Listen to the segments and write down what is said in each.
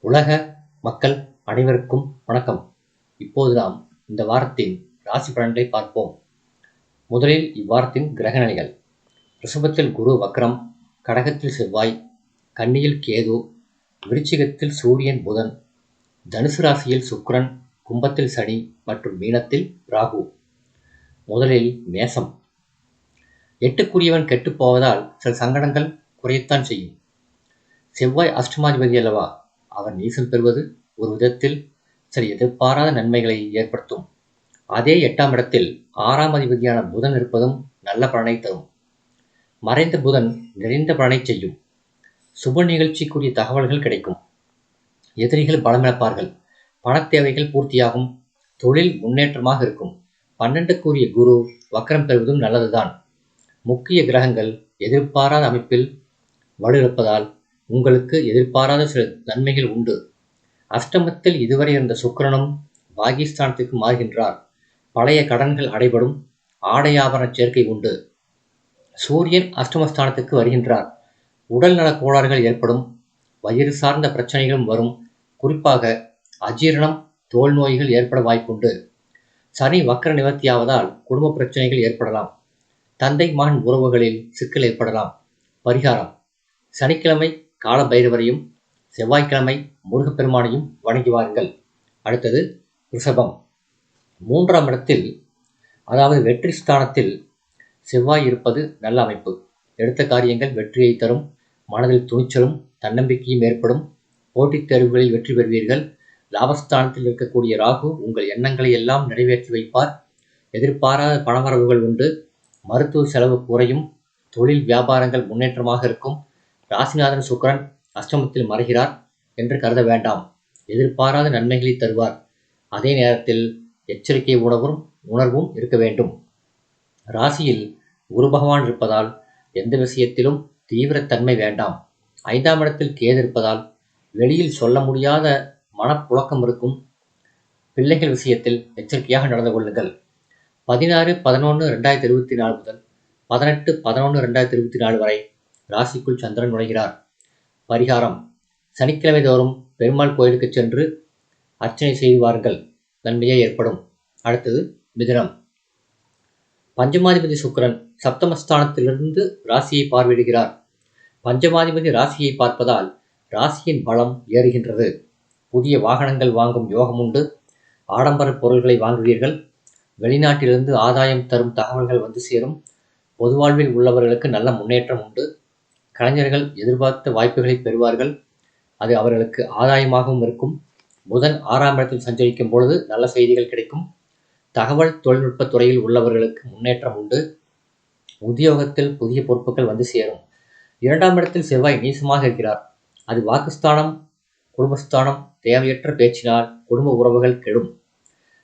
உலக மக்கள் அனைவருக்கும் வணக்கம். இப்போது நாம் இந்த வாரத்தின் ராசி பலன்களை பார்ப்போம். முதலில் இவ்வாரத்தின் கிரக நிலைகள். ரிஷபத்தில் குரு வக்ரம் கடகத்தில் செவ்வாய் கன்னியில் கேது விருச்சிகத்தில் சூரியன் புதன் தனுசு ராசியில் சுக்கிரன் கும்பத்தில் சனி மற்றும் மீனத்தில் ராகு. முதலில் மேசம். எட்டுக்குரியவன் கெட்டுப் போவதால் சில சங்கடங்கள் குறையத்தான் செய்யும். செவ்வாய் அஷ்டமாதிபதி அல்லவா? அவர் நீசம் பெறுவது ஒரு விதத்தில் சில எதிர்பாராத நன்மைகளை ஏற்படுத்தும். அதே எட்டாம் இடத்தில் ஆறாம் அதிபதியான புதன் இருப்பதும் நல்ல பலனை தரும். மறைந்த புதன் நிறைந்த பலனை செய்யும். சுப நிகழ்ச்சிக்குரிய தகவல்கள் கிடைக்கும். எதிரிகள் பலமிழப்பார்கள். பணத் தேவைகள் பூர்த்தியாகும். தொழில் முன்னேற்றமாக இருக்கும். பன்னெண்டுக்குரிய குரு வக்கரம் பெறுவதும் நல்லதுதான். முக்கிய கிரகங்கள் எதிர்பாராத அமைப்பில் வலுவிழப்பதால் உங்களுக்கு எதிர்பாராத சில நன்மைகள் உண்டு. அஷ்டமத்தில் இதுவரை இருந்த சுக்கிரனும் பாகிஸ்தானத்திற்கு மாறுகின்றார். பழைய கடன்கள் அடைபடும் ஆடையாபரண சேர்க்கை உண்டு. சூரியன் அஷ்டமஸ்தானத்துக்கு வருகின்றார். உடல் நலக் கோளாறுகள் ஏற்படும். வயிறு சார்ந்த பிரச்சனைகளும் வரும். குறிப்பாக அஜீரணம் தோல் நோய்கள் ஏற்பட வாய்ப்புண்டு. சனி வக்கர நிவர்த்தியாவதால் குடும்ப பிரச்சனைகள் ஏற்படலாம். தந்தை மகன் உறவுகளில் சிக்கல் ஏற்படலாம். பரிகாரம். சனிக்கிழமை கால பைரவரையும் செவ்வாய்க்கிழமை முருகப்பெருமானையும் வணங்கி வாருங்கள். அடுத்தது ரிஷபம். மூன்றாம் இடத்தில் அதாவது வெற்றி ஸ்தானத்தில் செவ்வாய் இருப்பது நல்ல அமைப்பு. எடுத்த காரியங்கள் வெற்றியை தரும் மனதில் துணிச்சலும் தன்னம்பிக்கையும் ஏற்படும். போட்டித் தேர்வுகளில் வெற்றி பெறுவீர்கள். லாபஸ்தானத்தில் இருக்கக்கூடிய ராகு உங்கள் எண்ணங்களை எல்லாம் நிறைவேற்றி வைப்பார். எதிர்பாராத பணவரவுகள் உண்டு. மருத்துவ செலவு குறையும். தொழில் வியாபாரங்கள் முன்னேற்றமாக இருக்கும். ராசிநாதன் சுக்கரன் அஷ்டமத்தில் மறைகிறார் என்று கருத வேண்டாம். எதிர்பாராத நன்மைகளை தருவார். அதே நேரத்தில் எச்சரிக்கை உணர்வும் உணர்வும் இருக்க வேண்டும். ராசியில் குரு பகவான் இருப்பதால் எந்த விஷயத்திலும் தீவிரத்தன்மை வேண்டாம். ஐந்தாம் இடத்தில் கேது இருப்பதால் வெளியில் சொல்ல முடியாத மனப்புழக்கம் இருக்கும். பிள்ளைகள் விஷயத்தில் எச்சரிக்கையாக நடந்து கொள்ளுங்கள். பதினாறு பதினொன்று ரெண்டாயிரத்தி இருபத்தி நாலு முதல் பதினெட்டு பதினொன்று ரெண்டாயிரத்தி இருபத்தி நாலு வரை ராசிக்குள் சந்திரன் நுழைகிறார். பரிகாரம். சனிக்கிழமை தோறும் பெருமாள் கோயிலுக்கு சென்று அர்ச்சனை செய்து வாருங்கள். நன்மையே ஏற்படும். அடுத்தது மிதனம். பஞ்சமாதிபதி சுக்கிரன் சப்தமஸ்தானத்திலிருந்து ராசியை பார்வையிடுகிறார். பஞ்சமாதிபதி ராசியை பார்ப்பதால் ராசியின் பலம் ஏறுகின்றது. புதிய வாகனங்கள் வாங்கும் யோகம் உண்டு. ஆடம்பர பொருள்களை வாங்குவீர்கள். வெளிநாட்டிலிருந்து ஆதாயம் தரும் தகவல்கள் வந்து சேரும். பொதுவாழ்வில் உள்ளவர்களுக்கு நல்ல முன்னேற்றம் உண்டு. கலைஞர்கள் எதிர்பார்த்த வாய்ப்புகளை பெறுவார்கள். அது அவர்களுக்கு ஆதாயமாகவும் இருக்கும். புதன் ஆறாம் இடத்தில் சஞ்சரிக்கும் பொழுது நல்ல செய்திகள் கிடைக்கும். தகவல் தொழில்நுட்பத் துறையில் உள்ளவர்களுக்கு முன்னேற்றம் உண்டு. உத்தியோகத்தில் புதிய பொறுப்புகள் வந்து சேரும். இரண்டாம் இடத்தில் செவ்வாய் நீசமாக இருக்கிறார். அது வாக்குஸ்தானம் குடும்பஸ்தானம் தேவையற்ற பேச்சினால் குடும்ப உறவுகள் கெடும்.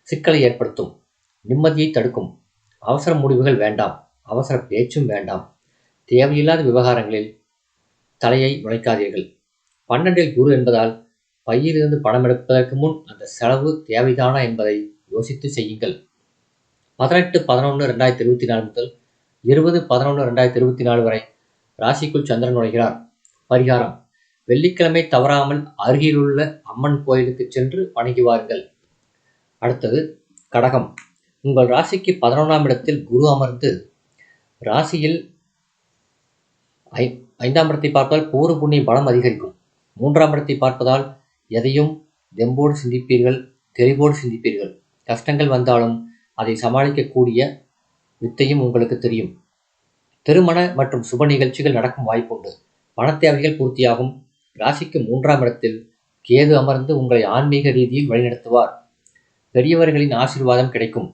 சிக்கலை ஏற்படுத்தும். நிம்மதியை தடுக்கும். அவசர முடிவுகள் வேண்டாம். அவசர பேச்சும் வேண்டாம். தேவையில்லாத விவகாரங்களில் தலையை நுழைக்காதீர்கள் பன்னெண்டில் குரு என்பதால் பையிலிருந்து பணம் எடுப்பதற்கு முன் அந்த செலவு தேவைதானா என்பதை யோசித்து செய்யுங்கள். பதினெட்டு பதினொன்று ரெண்டாயிரத்தி இருபத்தி நாலு முதல் இருபது பதினொன்று ரெண்டாயிரத்தி இருபத்தி நாலு வரை ராசிக்குள் சந்திரன் நுழைகிறார். பரிகாரம். வெள்ளிக்கிழமை தவறாமல் அருகிலுள்ள அம்மன் கோயிலுக்கு சென்று வணங்கி வாருங்கள் அடுத்தது கடகம். உங்கள் ராசிக்கு பதினொன்றாம் இடத்தில் குரு அமர்ந்து ராசியில் ஐ ஐந்தாம் இடத்தை பார்ப்பதால் பூர்வ புண்ணிய பலம் அதிகரிக்கும். மூன்றாம் இடத்தை பார்ப்பதால் எதையும் தெம்போடு சிந்திப்பீர்கள் தெளிவோடு சிந்திப்பீர்கள். கஷ்டங்கள் வந்தாலும் அதை சமாளிக்கக்கூடிய வித்தையும் உங்களுக்கு தெரியும். திருமண மற்றும் சுப நிகழ்ச்சிகள் நடக்கும் வாய்ப்புண்டு. பணத்தேவைகள் பூர்த்தியாகும். ராசிக்கு மூன்றாம் இடத்தில் கேது அமர்ந்து உங்களை ஆன்மீக ரீதியில் வழிநடத்துவார். பெரியவர்களின் ஆசீர்வாதம் கிடைக்கும்.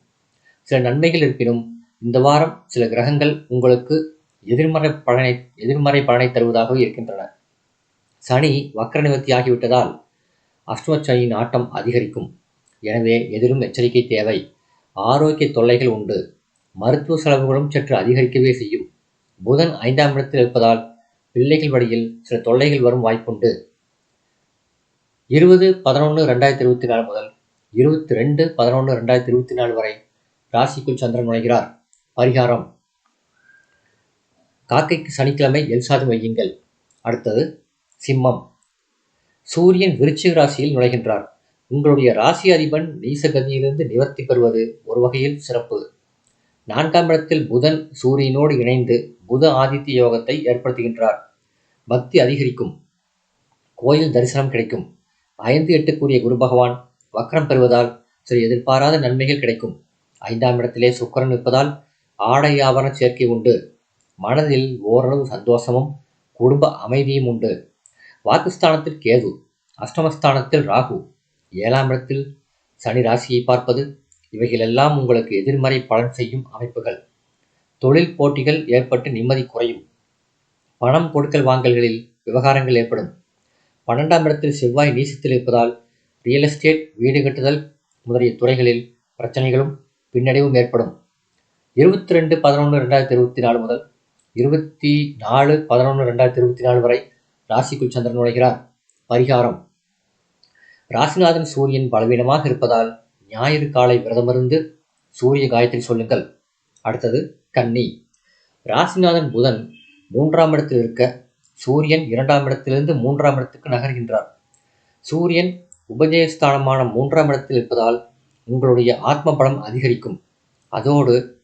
சில நன்மைகள் இருப்பினும் இந்த வாரம் சில கிரகங்கள் உங்களுக்கு எதிர்மறை பலனை எதிர்மறை பலனை தருவதாகவும் இருக்கின்றன. சனி வக்கர நிவர்த்தி ஆகிவிட்டதால் அஷ்டமச்சனியின் ஆட்டம் அதிகரிக்கும். எனவே எதிரும் எச்சரிக்கை தேவை. ஆரோக்கிய தொல்லைகள் உண்டு. மருத்துவ செலவுகளும் சற்று அதிகரிக்கவே செய்யும். புதன் ஐந்தாம் இடத்தில் இருப்பதால் பிள்ளைகள் வழியில் சில தொல்லைகள் வரும் வாய்ப்புண்டு. இருபது பதினொன்று ரெண்டாயிரத்தி இருபத்தி நாலு முதல் இருபத்தி ரெண்டு பதினொன்று ரெண்டாயிரத்தி இருபத்தி நாலு வரை ராசிக்குள் சந்திரன் நுழைகிறார். பரிகாரம். காக்கைக்கு சனிக்கிழமை எல்சாதம் வையுங்கள் அடுத்தது சிம்மம். சூரியன் விருச்சிக ராசியில் நுழைகின்றார். உங்களுடைய ராசி அதிபன் நீசகதியிலிருந்து நிவர்த்தி பெறுவது ஒரு வகையில் சிறப்பு. நான்காம் இடத்தில் புதன் சூரியனோடு இணைந்து புத ஆதித்ய யோகத்தை ஏற்படுத்துகின்றார். பக்தி அதிகரிக்கும். கோயில் தரிசனம் கிடைக்கும். ஐந்து எட்டுக்குரிய குரு பகவான் வக்ரம் பெறுவதால் சில எதிர்பாராத நன்மைகள் கிடைக்கும். ஐந்தாம் இடத்திலே சுக்கரன் இருப்பதால் ஆடை ஆபரண சேர்க்கை உண்டு. மனதில் ஓரளவு சந்தோஷமும் குடும்ப அமைதியும் உண்டு. வாக்குஸ்தானத்தில் கேது அஷ்டமஸ்தானத்தில் ராகு ஏழாம் இடத்தில் சனி ராசியை பார்ப்பது இவைகளெல்லாம் உங்களுக்கு எதிர்மறை பலன் செய்யும் அமைப்புகள். தொழில் போட்டிகள் ஏற்பட்டு நிம்மதி குறையும். பணம் கொடுக்கல் வாங்கல்களில் விவகாரங்கள் ஏற்படும். பன்னெண்டாம் இடத்தில் செவ்வாய் நீசத்தில் இருப்பதால் ரியல் எஸ்டேட் வீடு கட்டுதல் முதலிய துறைகளில் பிரச்சனைகளும் பின்னடைவும் ஏற்படும். இருபத்தி ரெண்டு பதினொன்று ரெண்டாயிரத்தி இருபத்தி நாலு முதல் இருபத்தி நாலு பதினொன்று ரெண்டாயிரத்தி இருபத்தி நாலு வரை ராசிக்குள் சந்திரன் நுழைகிறார். பரிகாரம். ராசிநாதன் சூரியன் பலவீனமாக இருப்பதால் ஞாயிறு காலை விரதமிருந்து சூரிய காயத்தில் சொல்லுங்கள். அடுத்தது கன்னி. ராசிநாதன் புதன் மூன்றாம் இடத்தில் இருக்க சூரியன் இரண்டாம் இடத்திலிருந்து மூன்றாம் இடத்துக்கு நகர்கின்றார். சூரியன் உபஜயஸ்தானமான மூன்றாம் இடத்தில் இருப்பதால் உங்களுடைய ஆத்ம பலம் அதிகரிக்கும். அதோடு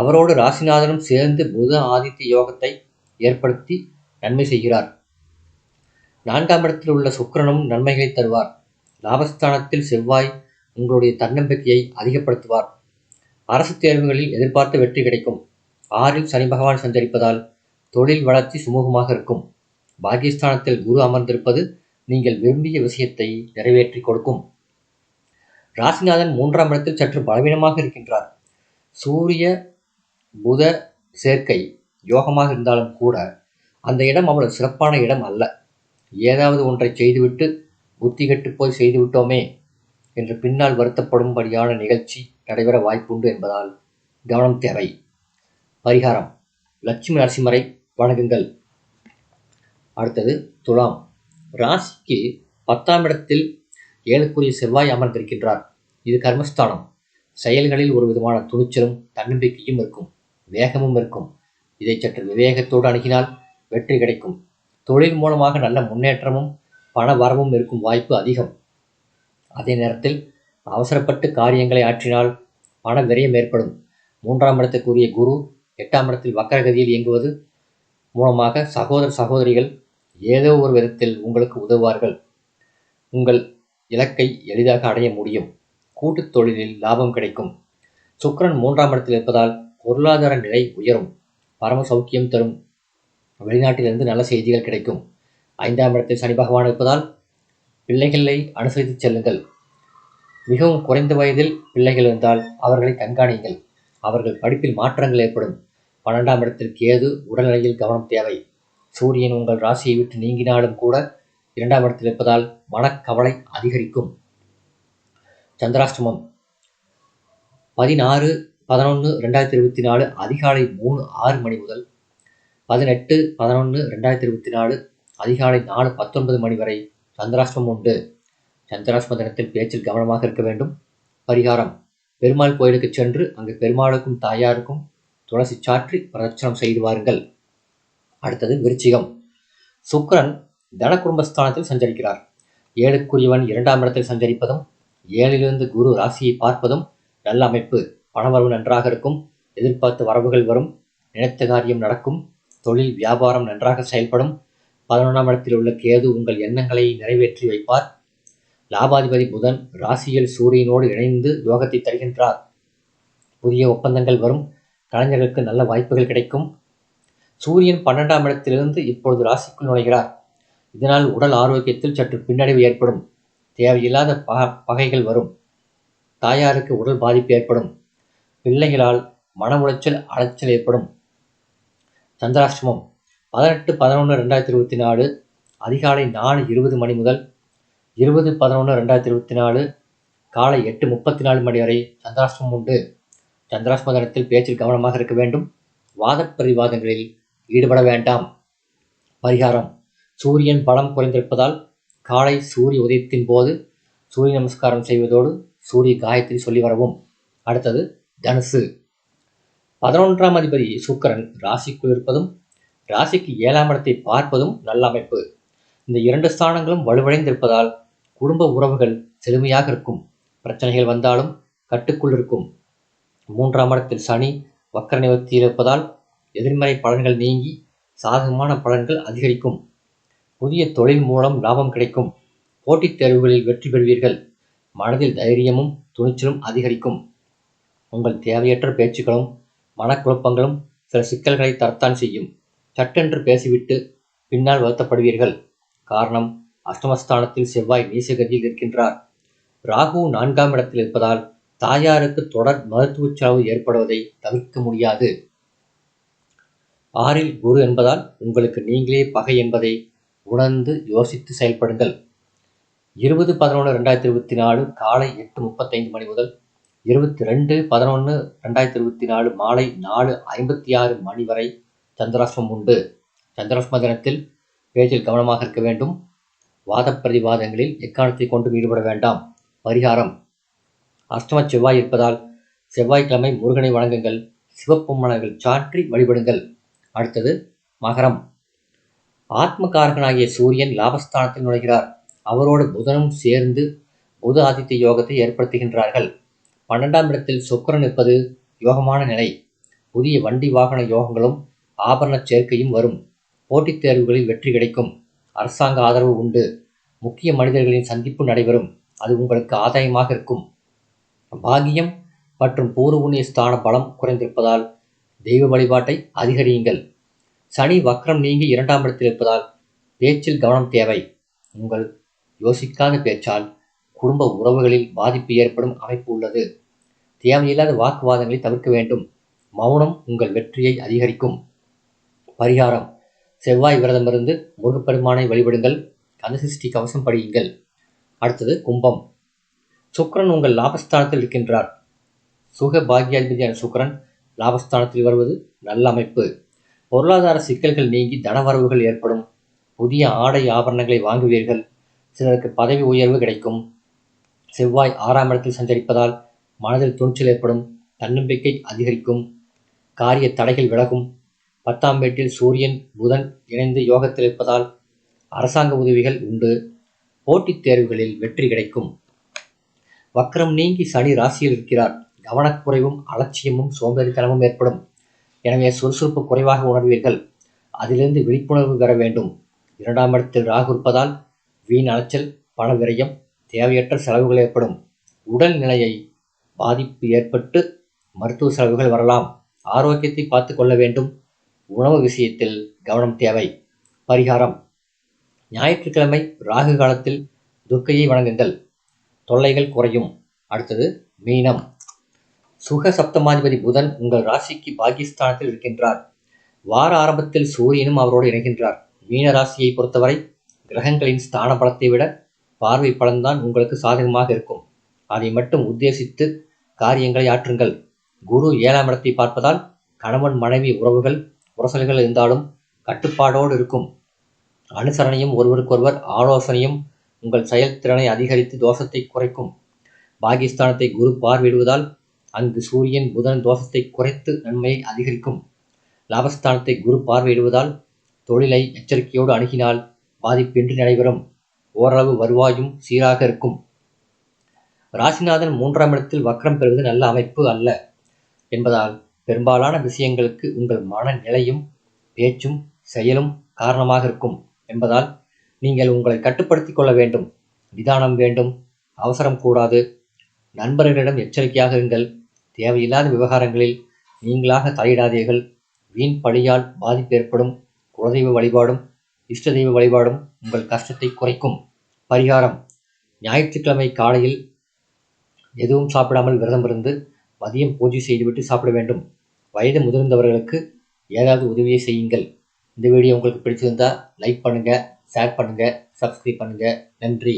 அவரோடு ராசிநாதனும் சேர்ந்து புத ஆதித்ய யோகத்தை ஏற்படுத்தி நன்மை செய்கிறார். நான்காம் இடத்தில் உள்ள சுக்கரனும் நன்மைகளை தருவார். லாபஸ்தானத்தில் செவ்வாய் உங்களுடைய தன்னம்பிக்கையை அதிகப்படுத்துவார். அரசு தேர்வுகளில் எதிர்பார்த்த வெற்றி கிடைக்கும். ஆறில் சனி பகவான் சஞ்சரிப்பதால் தொழில் வளர்ச்சி சுமூகமாக இருக்கும். பாகியஸ்தானத்தில் குரு அமர்ந்திருப்பது நீங்கள் விரும்பிய விஷயத்தை நிறைவேற்றி கொடுக்கும். ராசிநாதன் மூன்றாம் இடத்தில் சற்று பலவீனமாக இருக்கின்றார். சூரிய புத சேர்க்கை யோகமாக இருந்தாலும் கூட அந்த இடம் அவ்வளவு சிறப்பான இடம் அல்ல. ஏதாவது ஒன்றை செய்துவிட்டு புத்தி கெட்டு போய் செய்துவிட்டோமே என்று பின்னால் வருத்தப்படும்படியான நிகழ்ச்சி நடைபெற வாய்ப்புண்டு என்பதால் கவனம் தேவை. பரிகாரம். லட்சுமி நரசிம்மரை வணங்குங்கள். அடுத்தது துலாம். ராசிக்கு பத்தாம் இடத்தில் ஏழுக்குரிய செவ்வாய் அமர்ந்திருக்கின்றார். இது கர்மஸ்தானம். செயல்களில் ஒரு விதமான துணிச்சலும் தன்னம்பிக்கையும் இருக்கும். வேகமும் இருக்கும். இதை சற்று விவேகத்தோடு அணுகினால் வெற்றி கிடைக்கும். தொழில் மூலமாக நல்ல முன்னேற்றமும் பண வரவும் இருக்கும் வாய்ப்பு அதிகம். அதே நேரத்தில் அவசரப்பட்டு காரியங்களை ஆற்றினால் பண விரயம் ஏற்படும். மூன்றாம் இடத்துக்குரிய குரு எட்டாம் இடத்தில் வக்கரகதியில் இயங்குவது மூலமாக சகோதர சகோதரிகள் ஏதோ ஒரு விதத்தில் உங்களுக்கு உதவுவார்கள். உங்கள் இலக்கை எளிதாக அடைய முடியும். கூட்டுத் தொழிலில் லாபம் கிடைக்கும். சுக்கரன் மூன்றாம் இடத்தில் இருப்பதால் பொருளாதார நிலை உயரும். பரம சௌக்கியம் தரும். வெளிநாட்டிலிருந்து நல்ல செய்திகள் கிடைக்கும். ஐந்தாம் இடத்தில் சனி பகவான் இருப்பதால் பிள்ளைகளை அனுசரித்து செல்லுங்கள். மிகவும் குறைந்த வயதில் பிள்ளைகள் இருந்தால் அவர்களை கண்காணியுங்கள். அவர்கள் படிப்பில் மாற்றங்கள் ஏற்படும். பன்னெண்டாம் இடத்தில் கேது உடல்நிலையில் கவனம் தேவை. சூரியன் உங்கள் ராசியை விட்டு நீங்கினாலும் கூட இரண்டாம் இடத்தில் இருப்பதால் மனக்கவலை அதிகரிக்கும். சந்திராஷ்டமம். பதினாறு பதினொன்று ரெண்டாயிரத்தி இருபத்தி நாலு அதிகாலை மூணு ஆறு மணி முதல் பதினெட்டு பதினொன்று ரெண்டாயிரத்தி இருபத்தி நாலு அதிகாலை நாலு பத்தொன்பது மணி வரை சந்திராஷ்டமம் உண்டு. சந்திராஷ்டம தினத்தில் பேச்சில் கவனமாக இருக்க வேண்டும். பரிகாரம். பெருமாள் கோயிலுக்கு சென்று அங்கு பெருமாளுக்கும் தாயாருக்கும் துளசி சாற்றி பிரதட்சணம் செய்து வாருங்கள். அடுத்தது விருச்சிகம். சுக்கரன் தன குடும்பஸ்தானத்தில் சஞ்சரிக்கிறார். ஏழுக்குரியவன் இரண்டாம் இடத்தில் சஞ்சரிப்பதும் ஏழிலிருந்து குரு ராசியை பார்ப்பதும் நல்ல அமைப்பு. பணவரவு நன்றாக இருக்கும் எதிர்பார்த்த வரவுகள் வரும் நினைத்த காரியம் நடக்கும் தொழில் வியாபாரம் நன்றாக செயல்படும். பதினொன்றாம் இடத்தில் உள்ள கேது உங்கள் எண்ணங்களை நிறைவேற்றி வைப்பார். லாபாதிபதி புதன் ராசியில் சூரியனோடு இணைந்து யோகத்தை தருகின்றார். புதிய ஒப்பந்தங்கள் வரும் கலைஞர்களுக்கு நல்ல வாய்ப்புகள் கிடைக்கும். சூரியன் பன்னெண்டாம் இடத்திலிருந்து இப்பொழுது ராசிக்குள் நுழைகிறார். இதனால் உடல் ஆரோக்கியத்தில் சற்று பின்னடைவு ஏற்படும். தேவையில்லாத ப பகைகள் வரும். தாயாருக்கு உடல் பாதிப்பு ஏற்படும். பிள்ளைகளால் மன உளைச்சல் அலைச்சல் ஏற்படும். சந்திராஷ்டமம் பதினெட்டு பதினொன்று ரெண்டாயிரத்தி இருபத்தி நாலு அதிகாலை நாலு இருபது மணி முதல் இருபது பதினொன்று ரெண்டாயிரத்தி இருபத்தி நாலு காலை எட்டு முப்பத்தி நாலு மணி வரை சந்திராஷ்டமம் உண்டு. சந்திராஷ்டம தினத்தில் பேச்சில் கவனமாக இருக்க வேண்டும். வாதப்பிரிவாதங்களில் ஈடுபட வேண்டாம். பரிகாரம். சூரியன் பலம் குறைந்திருப்பதால் காலை சூரிய உதயத்தின் போது சூரிய நமஸ்காரம் செய்வதோடு சூரிய காயத்ரி சொல்லி வரவும். அடுத்தது தனுசு. பதினொன்றாம் அதிபதி சுக்கரன் ராசிக்குள் இருப்பதும் ராசிக்கு ஏழாம் இடத்தை பார்ப்பதும் நல்ல அமைப்பு. இந்த இரண்டு ஸ்தானங்களும் வலுவடைந்திருப்பதால் குடும்ப உறவுகள் செழுமையாக இருக்கும். பிரச்சனைகள் வந்தாலும் கட்டுக்குள் இருக்கும். மூன்றாம் இடத்தில் சனி வக்கர நிவர்த்தியில் இருப்பதால் எதிர்மறை பலன்கள் நீங்கி சாதகமான பலன்கள் அதிகரிக்கும். புதிய தொழில் மூலம் லாபம் கிடைக்கும். போட்டித் தேர்வுகளில் வெற்றி பெறுவீர்கள். மனதில் தைரியமும் துணிச்சலும் அதிகரிக்கும். உங்கள் தேவையற்ற பேச்சுக்களும் மனக்குழப்பங்களும் சில சிக்கல்களை தரத்தான் செய்யும். சட்டென்று பேசிவிட்டு பின்னால் வருத்தப்படுவீர்கள். காரணம் அஷ்டமஸ்தானத்தில் செவ்வாய் நீசகதியில் இருக்கின்றார். ராகு நான்காம் இடத்தில் இருப்பதால் தாயாருக்கு தொடர் மருத்துவ செலவு ஏற்படுவதை தவிர்க்க முடியாது. ஆறில் குரு என்பதால் உங்களுக்கு நீங்களே பகை என்பதை உணர்ந்து யோசித்து செயல்படுங்கள். இருபது பதினொன்று ரெண்டாயிரத்தி இருபத்தி நாலு காலை எட்டு முப்பத்தைந்து மணி முதல் இருபத்தி ரெண்டு பதினொன்று ரெண்டாயிரத்தி இருபத்தி நாலு மாலை நாலு ஐம்பத்தி ஆறு மணி வரை சந்திராஷ்டமம் உண்டு. சந்திராஷ்டம தினத்தில் பேச்சில் கவனமாக இருக்க வேண்டும். வாத பிரதிவாதங்களில் எக்காரணத்தை கொண்டும் ஈடுபட வேண்டாம். பரிகாரம். அஷ்டம செவ்வாய் இருப்பதால் செவ்வாய்க்கிழமை முருகனை வணங்குங்கள். சிவப்பு மலர்கள் சாற்றி வழிபடுங்கள். அடுத்தது மகரம். ஆத்மகாரகனாகிய சூரியன் லாபஸ்தானத்தில் நுழைகிறார். அவரோடு புதனும் சேர்ந்து புத ஆதித்ய யோகத்தை ஏற்படுத்துகின்றார்கள். பன்னெண்டாம் இடத்தில் சுக்கரன் இருப்பது யோகமான நிலை. புதிய வண்டி வாகன யோகங்களும் ஆபரண சேர்க்கையும் வரும். போட்டித் தேர்வுகளில் வெற்றி கிடைக்கும். அரசாங்க ஆதரவு உண்டு. முக்கிய மனிதர்களின் சந்திப்பு நடைபெறும். அது உங்களுக்கு ஆதாயமாக இருக்கும். பாகியம் மற்றும் பூர்வபுண்ணிய ஸ்தான பலம் குறைந்திருப்பதால் தெய்வ வழிபாட்டை அதிகரியுங்கள். சனி வக்ரம் நீங்கி இரண்டாம் இடத்தில் இருப்பதால் பேச்சில் கவனம் தேவை. உங்கள் யோசிக்காத பேச்சால் குடும்ப உறவுகளில் பாதிப்பு ஏற்படும் அமைப்பு உள்ளது. தேவையில்லாத வாக்குவாதங்களை தவிர்க்க வேண்டும். மௌனம் உங்கள் வெற்றியை அதிகரிக்கும். பரிகாரம். செவ்வாய் விரதமிருந்து முருகப்பெருமானை வழிபடுங்கள். கந்தசிருஷ்டி கவசம் படியுங்கள். அடுத்தது கும்பம். சுக்கரன் உங்கள் லாபஸ்தானத்தில் இருக்கின்றார். சுக பாக்கியாதிபதியான சுக்கரன் லாபஸ்தானத்தில் வருவது நல்ல அமைப்பு. பொருளாதார சிக்கல்கள் நீங்கி தனவரவுகள் ஏற்படும். புதிய ஆடை ஆபரணங்களை வாங்குவீர்கள். சிலருக்கு பதவி உயர்வு கிடைக்கும். செவ்வாய் ஆறாம் இடத்தில் சஞ்சரிப்பதால் மனதில் துணிச்சல் ஏற்படும் தன்னம்பிக்கை அதிகரிக்கும் காரிய தடைகள் விலகும். பத்தாம் வீட்டில் சூரியன் புதன் இணைந்து யோகத்தில் இருப்பதால் அரசாங்க உதவிகள் உண்டு. போட்டித் தேர்வுகளில் வெற்றி கிடைக்கும். வக்ரம் நீங்கி சனி ராசியில் இருக்கிறார். கவனக்குறைவும் அலட்சியமும் சோம்பேறித்தனமும் ஏற்படும். எனவே சுறுசுறுப்பு குறைவாக உணர்வீர்கள். அதிலிருந்து விழிப்புணர்வு பெற வேண்டும். இரண்டாம் இடத்தில் ராகு இருப்பதால் வீண் அலைச்சல் பண விரயம் தேவையற்ற செலவுகள் ஏற்படும். உடல் நிலையை பாதிப்பு ஏற்பட்டு மருத்துவ செலவுகள் வரலாம். ஆரோக்கியத்தை பார்த்து கொள்ள வேண்டும். உணவு விஷயத்தில் கவனம் தேவை. பரிகாரம். ஞாயிற்றுக்கிழமை ராகு காலத்தில் துர்க்கையை வணங்குங்கள். தொல்லைகள் குறையும். அடுத்தது மீனம். சுக சப்தமாதிபதி புதன் உங்கள் ராசிக்கு பாகிஸ்தானத்தில் இருக்கின்றார். வார ஆரம்பத்தில் சூரியனும் அவரோடு இணைகின்றார். மீன ராசியை பொறுத்தவரை கிரகங்களின் ஸ்தான பலத்தை விட பார்வை பலன்தான் உங்களுக்கு சாதகமாக இருக்கும். அதை மட்டும் உத்தேசித்து காரியங்களை ஆற்றுங்கள். குரு ஏழாம் இடத்தை பார்ப்பதால் கணவன் மனைவி உறவுகள் உரசல்கள் இருந்தாலும் கட்டுப்பாடோடு இருக்கும். அனுசரணையும் ஒருவருக்கொருவர் ஆலோசனையும் உங்கள் செயல்திறனை அதிகரித்து தோஷத்தை குறைக்கும். பாகிஸ்தானத்தை குரு பார்வையிடுவதால் அங்கு சூரியன் புதன் தோஷத்தை குறைத்து நன்மையை அதிகரிக்கும். லாபஸ்தானத்தை குரு பார்வையிடுவதால் தொழிலை எச்சரிக்கையோடு அணுகினால் பாதிப்பின்றி நடைபெறும். ஓரளவு வருவாயும் சீராக இருக்கும். ராசிநாதன் மூன்றாம் இடத்தில் வக்ரம் பெறுவது நல்ல அமைப்பு அல்ல என்பதால் பெரும்பாலான விஷயங்களுக்கு உங்கள் மனநிலையும் பேச்சும் செயலும் காரணமாக இருக்கும் என்பதால் நீங்கள் உங்களை கட்டுப்படுத்திக் கொள்ள வேண்டும். நிதானம் வேண்டும். அவசரம் கூடாது. நண்பர்களிடம் எச்சரிக்கையாக இருங்கள். தேவையில்லாத விவகாரங்களில் நீங்களாக தலையிடாதீர்கள். வீண் பழியால் பாதிப்பு ஏற்படும். குலதெய்வ வழிபாடும் இஷ்ட தெய்வ வழிபாடும் உங்கள் கஷ்டத்தை குறைக்கும். பரிகாரம். ஞாயிற்றுக்கிழமை காலையில் எதுவும் சாப்பிடாமல் விரதம் இருந்து மதியம் பூஜை செய்துவிட்டு சாப்பிட வேண்டும். வயது முதிர்ந்தவர்களுக்கு ஏதாவது உதவியை செய்யுங்கள். இந்த வீடியோ உங்களுக்கு பிடிச்சிருந்தால் லைக் பண்ணுங்கள் ஷேர் பண்ணுங்கள் சப்ஸ்கிரைப் பண்ணுங்கள் நன்றி.